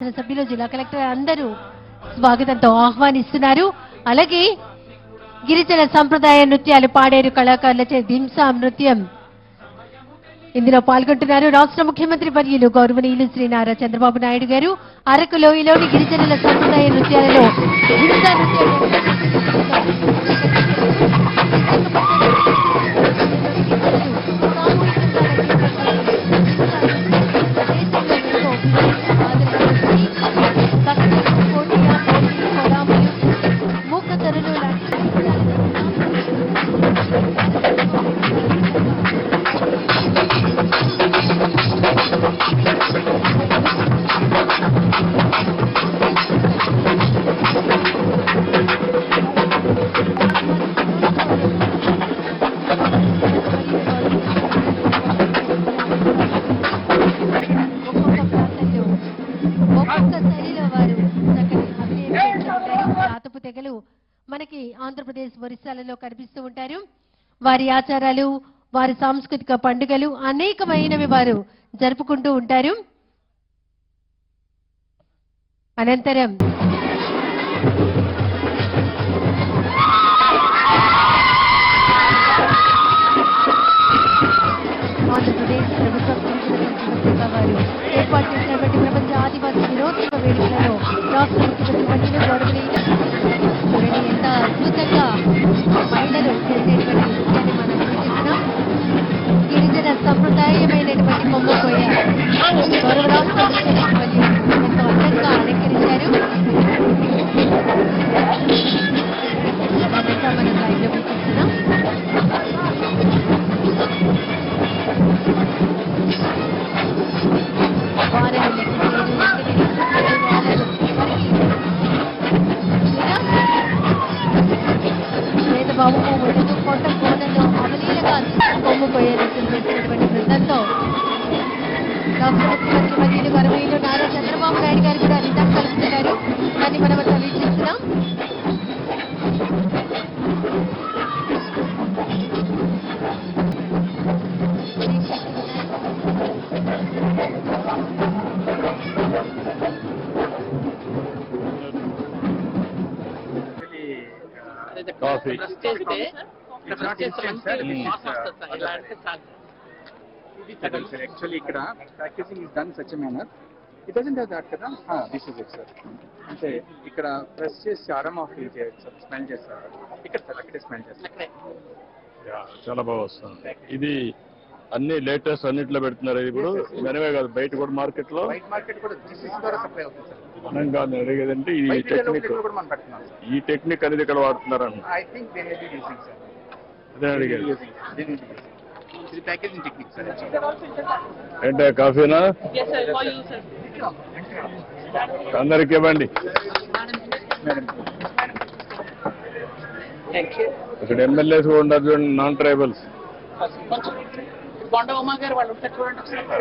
సభ్యులు జిల్లా కలెక్టర్ అందరూ స్వాగతంతో ఆహ్వానిస్తున్నారు. అలాగే గిరిజన సంప్రదాయ నృత్యాలు పాడేరు కళాకారులచే దింసా నృత్యం ఇందులో పాల్గొంటున్నారు. రాష్ట్ర ముఖ్యమంత్రి వర్యులు గౌరవనీయులు శ్రీ నారా చంద్రబాబు నాయుడు గారు. అరకు లోయలోని గిరిజనుల సంప్రదాయ నృత్యాలలో దింసా నృత్యం మనకి ఆంధ్రప్రదేశ్ ఒరిస్సాలలో కనిపిస్తూ ఉంటారు. వారి ఆచారాలు వారి సాంస్కృతిక పండుగలు అనేకమైనవి వారు జరుపుకుంటూ ఉంటారు. అనంతరం ¡Gracias! ముఖ్యమంత్రి వర్యులు గర్వీయులు నారా చంద్రబాబు నాయుడు గారు కూడా నిజం కలుపుతున్నారు దాన్ని మనం అట్లా వీక్షిస్తున్నాం కాఫీ చేస్తే సార్. యాక్చువల్లీ ఇక్కడ packaging is done such manner it doesn't have that కదా? దిస్ ఇస్ ఇట్ సార్ అంటే ఇక్కడ ప్రెస్ చేసి అరమ్ ఆఫ్ ఫీల్ చేయొచ్చు సార్ స్మెల్ చేస్తారు? ఇక్కడ సార్ అక్కడే స్మెల్ చేస్తారు? చాలా బాగా వస్తుంది. ఇది అన్ని లేటెస్ట్ అన్నిట్లో పెడుతున్నారు ఇది ఇప్పుడు. మనమే కాదు బయట కూడా మార్కెట్లో మార్కెట్ కూడా మనం కాదు ఈ టెక్నిక్ కూడా ఈ టెక్నిక్ అనేది ఇక్కడ వాడుతున్నారు అన్న అదే అడిగేది సార్ ఏంటే కాఫీనా Yes, sir. For you, sir. అందరికి ఇవ్వండి Thank you. ఇక్కడ ఎమ్మెల్యేస్ కూడా ఉన్నారు చూడండి నాన్ ట్రైబల్స్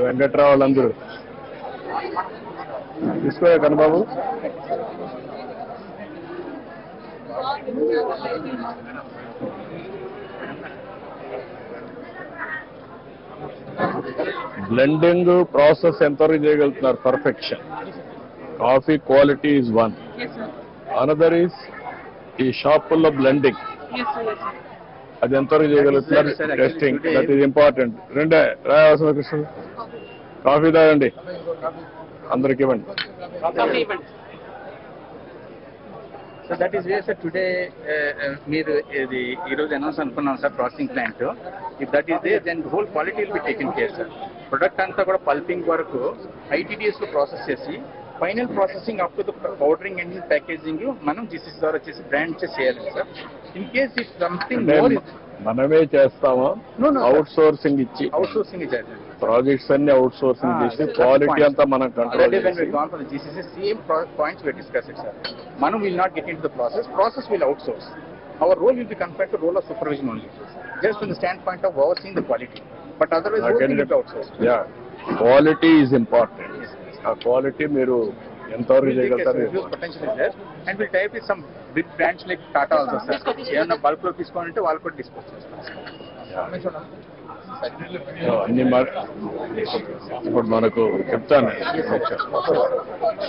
వెంకట్రావు వాళ్ళందరూ తీసుకోయా కనబాబు బ్లెండింగ్ ప్రాసెస్ ఎంతవరకు చేయగలుగుతున్నారు? Perfection. Coffee quality is one. Yes, sir. Another is ఈ షాపుల్లో బ్లెండింగ్. అది ఎంతవరకు చేయగలుగుతున్నారు? Testing today- that is important రెండే. రాయవలసిన కృష్ణ కాఫీ తాగండి. అందరికి ఇవ్వండి. So that is way sir today మీరు ఇది ఈ రోజు అనౌన్స్ అనుకున్నాం sir processing plant if that is they then whole quality will be taken care sir product అంతా కూడా పల్పింగ్ వరకు ఐటీడిఎస్లో ప్రాసెస్ చేసి final processing up to powdering and packaging మనం జీసీస్ ద్వారా చేసి బ్రాండ్ చేసి చేయాలి sir. In case if something మనమే చేస్తాము? అవుట్ సోర్సింగ్ ఇచ్చి. అవుట్ సోర్సింగ్ ప్రాజెక్ట్స్ అన్ని అవుట్ సోర్సింగ్ చేసి క్వాలిటీ అంతా మనం కంట్రోల్ పాయింట్స్ సార్ మనం will not get in the process process will outsource our role will be confirm role of supervision only just from the standpoint of overseen the quality be outsourced. Yeah quality is important ఆ quality మీరు ఎంతవరకు చేయగలుగుతారు tie up with some big brands like Tata also, sir. ఏమన్నా బల్క్లో తీసుకోవాలంటే వాళ్ళు కూడా dispose అన్ని ఇప్పుడు మనకు చెప్తాను